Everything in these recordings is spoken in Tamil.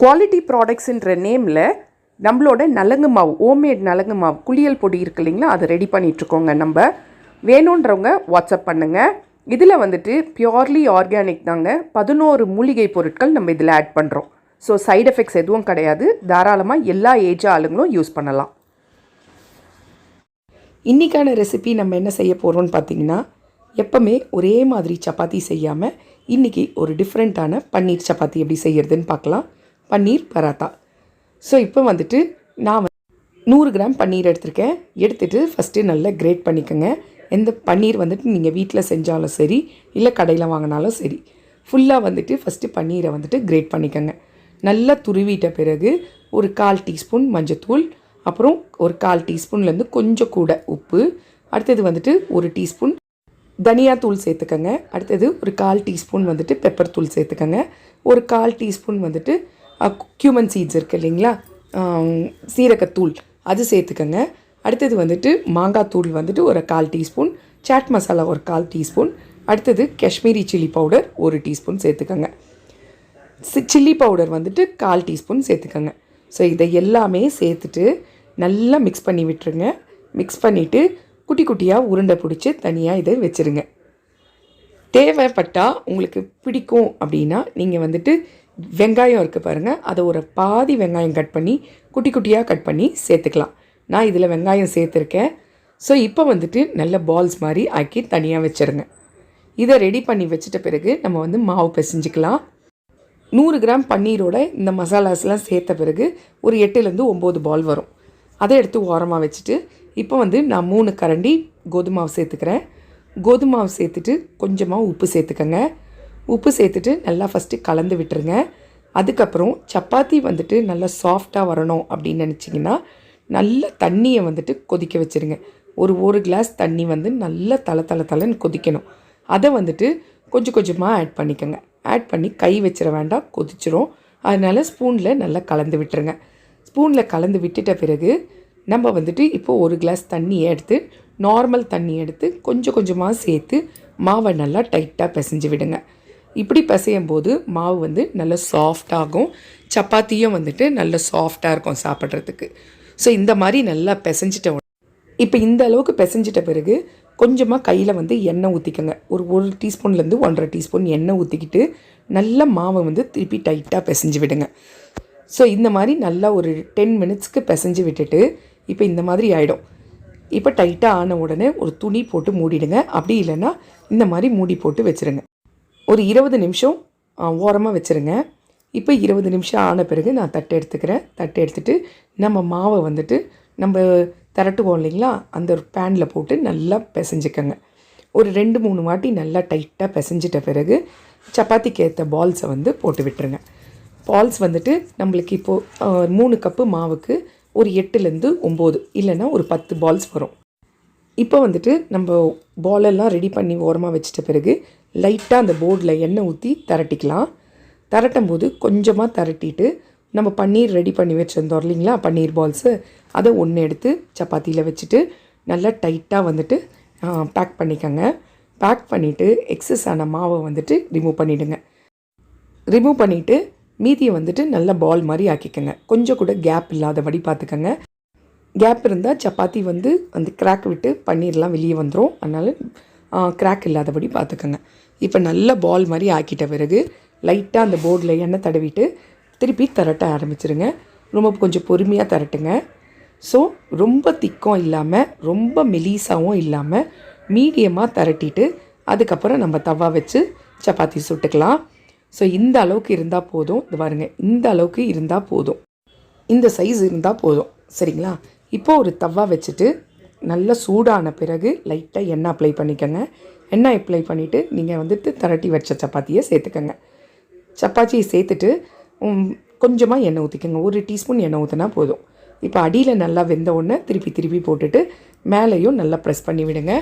குவாலிட்டி ப்ராடக்ட்ஸுன்ற நேமில் நம்மளோட நலங்கு மாவு ஹோம்மேட் நலங்கு மாவு குளியல் பொடி இருக்கு இல்லைங்களா? அதை ரெடி பண்ணிகிட்ருக்கோங்க நம்ம. வேணுன்றவங்க வாட்ஸ்அப் பண்ணுங்கள் இதில் வந்துட்டு பியோர்லி ஆர்கானிக் தாங்க. பதினோரு மூலிகை பொருட்கள் நம்ம இதில் ஆட் பண்ணுறோம் ஸோ சைடு எஃபெக்ட்ஸ் எதுவும் கிடையாது. தாராளமாக எல்லா ஏஜ் ஆளுங்களும் யூஸ் பண்ணலாம். இன்றைக்கான ரெசிபி நம்ம என்ன செய்ய போகிறோம்னு பார்த்தீங்கன்னா எப்போவுமே ஒரே மாதிரி சப்பாத்தி செய்யாமல் இன்றைக்கி ஒரு டிஃப்ரெண்ட்டான பன்னீர் சப்பாத்தி எப்படி செய்கிறதுன்னு பார்க்கலாம் பன்னீர் பராத்தா. ஸோ இப்போ வந்துட்டு நான் நூறு கிராம் பன்னீர் எடுத்திருக்கேன். எடுத்துகிட்டு ஃபஸ்ட்டு நல்லா கிரேட் பண்ணிக்கோங்க. எந்த பன்னீர் வந்துட்டு நீங்கள் வீட்டில் செஞ்சாலும் சரி இல்லை கடையில் வாங்கினாலும் சரி ஃபுல்லாக வந்துட்டு ஃபஸ்ட்டு பன்னீரை வந்துட்டு கிரேட் பண்ணிக்கோங்க. நல்லா துருவிட்ட பிறகு ஒரு கால் டீஸ்பூன் மஞ்சத்தூள் அப்புறம் ஒரு கால் டீஸ்பூன்லேருந்து கொஞ்சம் கூட உப்பு அடுத்தது வந்துட்டு ஒரு டீஸ்பூன் தனியாத்தூள் சேர்த்துக்கோங்க. அடுத்தது ஒரு கால் டீஸ்பூன் வந்துட்டு பெப்பர் தூள் சேர்த்துக்கோங்க. ஒரு கால் டீஸ்பூன் வந்துட்டு கியூமன் சீட்ஸ் இருக்குது இல்லைங்களா? சீரகத்தூள். அது சேர்த்துக்கங்க. அடுத்தது வந்துட்டு மாங்காய் தூள் வந்துட்டு ஒரு கால் டீஸ்பூன் சாட் மசாலா ஒரு கால் டீஸ்பூன் அடுத்தது காஷ்மீரி சில்லி பவுடர் ஒரு டீஸ்பூன் சேர்த்துக்கங்க. சில்லி பவுடர் வந்துட்டு கால் டீஸ்பூன் சேர்த்துக்கோங்க. ஸோ இதை எல்லாமே சேர்த்துட்டு நல்லா மிக்ஸ் பண்ணி விட்டுருங்க. மிக்ஸ் பண்ணிவிட்டு குட்டி குட்டியாக உருண்டை பிடிச்சி தனியாக இதை வச்சுருங்க. தேவைப்பட்டால் உங்களுக்கு பிடிக்கும் அப்படின்னா நீங்கள் வந்துட்டு வெங்காயம் இருக்குது பாருங்கள் அதை ஒரு பாதி வெங்காயம் கட் பண்ணி குட்டி குட்டியாக கட் பண்ணி சேர்த்துக்கலாம். நான் இதில் வெங்காயம் சேர்த்துருக்கேன். ஸோ இப்போ வந்துட்டு நல்ல பால்ஸ் மாதிரி ஆக்கி தனியாக வச்சுருங்க. இதை ரெடி பண்ணி வச்சிட்ட பிறகு நம்ம வந்து மாவு பிசைஞ்சிக்கலாம். நூறு கிராம் பன்னீரோட இந்த மசாலாஸ்லாம் சேர்த்த பிறகு ஒரு எட்டுலேருந்து ஒம்பது பால் வரும். அதை எடுத்து ஓரமாக வச்சுட்டு இப்போ வந்து நான் மூணு கரண்டி கோதுமாவு சேர்த்துக்கிறேன். கோதுமை சேர்த்துட்டு கொஞ்சமாக உப்பு சேர்த்துக்கங்க. உப்பு சேர்த்துட்டு நல்லா ஃபஸ்ட்டு கலந்து விட்டுருங்க. அதுக்கப்புறம் சப்பாத்தி வந்துட்டு நல்லா சாஃப்டாக வரணும் அப்படின்னு நினச்சிங்கன்னா நல்ல தண்ணியை வந்துட்டு கொதிக்க வச்சுருங்க. ஒரு ஒரு கிளாஸ் தண்ணி வந்து நல்லா தலை தலை தலைன்னு கொதிக்கணும். அதை வந்துட்டு கொஞ்சம் கொஞ்சமாக ஆட் பண்ணிக்கோங்க. ஆட் பண்ணி கை வச்சிட வேண்டாம் கொதிச்சிரும். அதனால் ஸ்பூனில் நல்லா கலந்து விட்டுருங்க. ஸ்பூனில் கலந்து விட்டுட்ட பிறகு நம்ம வந்துட்டு இப்போது ஒரு கிளாஸ் தண்ணியை எடுத்து நார்மல் தண்ணி எடுத்து கொஞ்சம் கொஞ்சமாக சேர்த்து மாவை நல்லா டைட்டாக பிசைஞ்சு விடுங்க. இப்படி பிசையும் போது மாவு வந்து நல்ல சாஃப்டாகும் சப்பாத்தியும் வந்துட்டு நல்ல சாஃப்டாக இருக்கும் சாப்பிட்றதுக்கு. ஸோ இந்த மாதிரி நல்லா பிசைஞ்சிட்ட உடனே இப்போ இந்த அளவுக்கு பிசைஞ்சிட்ட பிறகு கொஞ்சமாக கையில் வந்து எண்ணெய் ஊற்றிக்கோங்க ஒரு ஒரு டீஸ்பூன்லேருந்து ஒன்றரை டீஸ்பூன் எண்ணெய் ஊற்றிக்கிட்டு நல்ல மாவை வந்து திருப்பி டைட்டாக பிசைஞ்சு விடுங்க. ஸோ இந்த மாதிரி நல்லா ஒரு டென் மினிட்ஸ்க்கு பிசைஞ்சு விட்டுட்டு இப்போ இந்த மாதிரி ஆகிடும் இப்போ டைட்டாக ஆன உடனே ஒரு துணி போட்டு மூடிடுங்க. அப்படி இல்லைன்னா இந்த மாதிரி மூடி போட்டு வச்சுருங்க. ஒரு இருபது நிமிஷம் ஓரமாக வச்சுருங்க. இப்போ இருபது நிமிஷம் ஆன பிறகு நான் தட்டை எடுத்துக்கிறேன். தட்டை எடுத்துகிட்டு நம்ம மாவை வந்துட்டு நம்ம திரட்டுவோம் இல்லைங்களா? அந்த ஒரு பேனில் போட்டு நல்லா பிசைஞ்சிக்கோங்க. ஒரு ரெண்டு மூணு வாட்டி நல்லா டைட்டாக பிசைஞ்சிட்ட பிறகு சப்பாத்திக்கு ஏற்ற பால்ஸை வந்து போட்டு விட்டுருங்க. பால்ஸ் வந்துட்டு நம்மளுக்கு இப்போது மூணு கப்பு மாவுக்கு ஒரு எட்டுலேருந்து ஒம்பது இல்லைன்னா ஒரு பத்து பால்ஸ் வரும். இப்போ வந்துட்டு நம்ம பாலெல்லாம் ரெடி பண்ணி ஓரமாக வச்சிட்ட பிறகு லைட்டாக அந்த போர்டில் எண்ணெய் ஊற்றி திரட்டிக்கலாம். திரட்டும் போது கொஞ்சமாக திரட்டிட்டு நம்ம பன்னீர் ரெடி பண்ணி வச்சுருந்தோம் இல்லைங்களா? பன்னீர் பால்ஸு அதை ஒன்று எடுத்து சப்பாத்தியில் வச்சுட்டு நல்லா டைட்டாக வந்துட்டு பேக் பண்ணிக்கோங்க. பேக் பண்ணிவிட்டு எக்ஸஸ் ஆன மாவை வந்துட்டு ரிமூவ் பண்ணிவிடுங்க ரிமூவ் பண்ணிவிட்டு மீதியை வந்துட்டு நல்ல பால் மாதிரி ஆக்கிக்கோங்க. கொஞ்சம் கூட கேப் இல்லாதபடி பார்த்துக்கோங்க. கேப் இருந்தால் சப்பாத்தி வந்து அந்த கிராக் விட்டு பன்னீர்லாம் வெளியே வந்துடும் அதனால் கிராக் இல்லாதபடி பார்த்துக்கோங்க இப்போ நல்ல பால் மாதிரி ஆக்கிட்ட பிறகு லைட்டாக அந்த போர்டில் எண்ணெய் தடவிட்டு திருப்பி திரட்ட ஆரம்பிச்சிருங்க. ரொம்ப கொஞ்சம் பொறுமையாக திரட்டுங்க. ஸோ ரொம்ப திக்கம் இல்லாமல் ரொம்ப மெலீஸாகவும் இல்லாமல் மீடியமாக திரட்டிட்டு அதுக்கப்புறம் நம்ம தவா வச்சு சப்பாத்தி சுட்டுக்கலாம். ஸோ இந்த அளவுக்கு இருந்தால் போதும். இது பாருங்கள் இந்த அளவுக்கு இருந்தால் போதும். இந்த சைஸ் இருந்தால் போதும். சரிங்களா? இப்போது ஒரு தவா வச்சுட்டு நல்லா சூடான பிறகு லைட்டாக எண்ணெய் அப்ளை பண்ணிக்கோங்க. எண்ணெய் அப்ளை பண்ணிவிட்டு நீங்கள் வந்துட்டு திரட்டி வச்ச சப்பாத்தியை சேர்த்துக்கோங்க. சப்பாத்தியை சேர்த்துட்டு கொஞ்சமாக எண்ணெய் ஊற்றிக்கோங்க ஒரு டீஸ்பூன் எண்ணெய் ஊற்றினா போதும். இப்போ அடியில் நல்லா வெந்த உடனே திருப்பி திருப்பி போட்டுட்டு மேலேயும் நல்லா ப்ரெஸ் பண்ணி விடுங்க.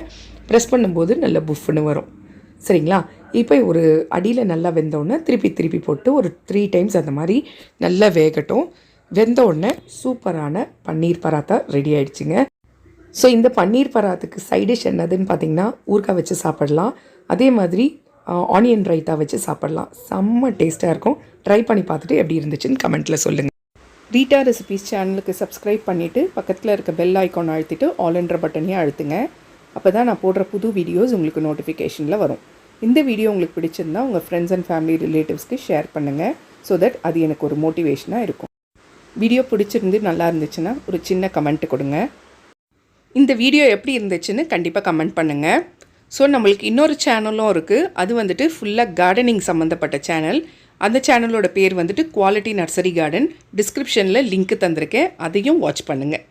ப்ரெஸ் பண்ணும்போது நல்லா புஃப்னு வரும். சரிங்களா? இப்போ ஒரு அடியில் நல்லா வெந்த உடனே திருப்பி திருப்பி போட்டு ஒரு த்ரீ டைம்ஸ் அந்த மாதிரி நல்லா வேகட்டும். வெந்த உடனே சூப்பரான பன்னீர் பராத்தா ரெடி ஆயிடுச்சுங்க. ஸோ இந்த பன்னீர் பராத்துக்கு சைடிஷ் என்னதுன்னு பார்த்தீங்கன்னா ஊறுகாய் வச்சு சாப்பிடலாம். அதே மாதிரி ஆனியன் ரைத்தா வச்சு சாப்பிடலாம். செம்ம டேஸ்ட்டாக இருக்கும். ட்ரை பண்ணி பார்த்துட்டு எப்படி இருந்துச்சுன்னு கமெண்ட்டில் சொல்லுங்கள் ரீட்டா ரெசிபீஸ் சேனலுக்கு சப்ஸ்கிரைப் பண்ணிவிட்டு பக்கத்தில் இருக்க பெல் ஐக்கான் அழுத்திட்டு ஆல் என்ற பட்டனையும் அழுத்துங்க. அப்போ தான் நான் போடுற புது வீடியோஸ் உங்களுக்கு நோட்டிஃபிகேஷனில் வரும். இந்த வீடியோ உங்களுக்கு பிடிச்சிருந்தா உங்கள் ஃப்ரெண்ட்ஸ் அண்ட் ஃபேமிலி ரிலேட்டிவ்ஸ்க்கு ஷேர் பண்ணுங்கள் ஸோ தட் அது எனக்கு ஒரு மோட்டிவேஷனாக இருக்கும். வீடியோ பிடிச்சிருந்து நல்லா இருந்துச்சுன்னா ஒரு சின்ன கமெண்ட் கொடுங்க. இந்த வீடியோ எப்படி இருந்துச்சுன்னு கண்டிப்பாக கமெண்ட் பண்ணுங்கள் ஸோ நம்மளுக்கு இன்னொரு சேனலும் இருக்குது அது வந்துட்டு ஃபுல்லாக கார்டனிங் சம்மந்தப்பட்ட சேனல். அந்த சேனலோட பேர் வந்துட்டு குவாலிட்டி நர்சரி கார்டன் டிஸ்கிரிப்ஷனில் லிங்க் தந்திருக்கேன். அதையும் வாட்ச் பண்ணுங்கள்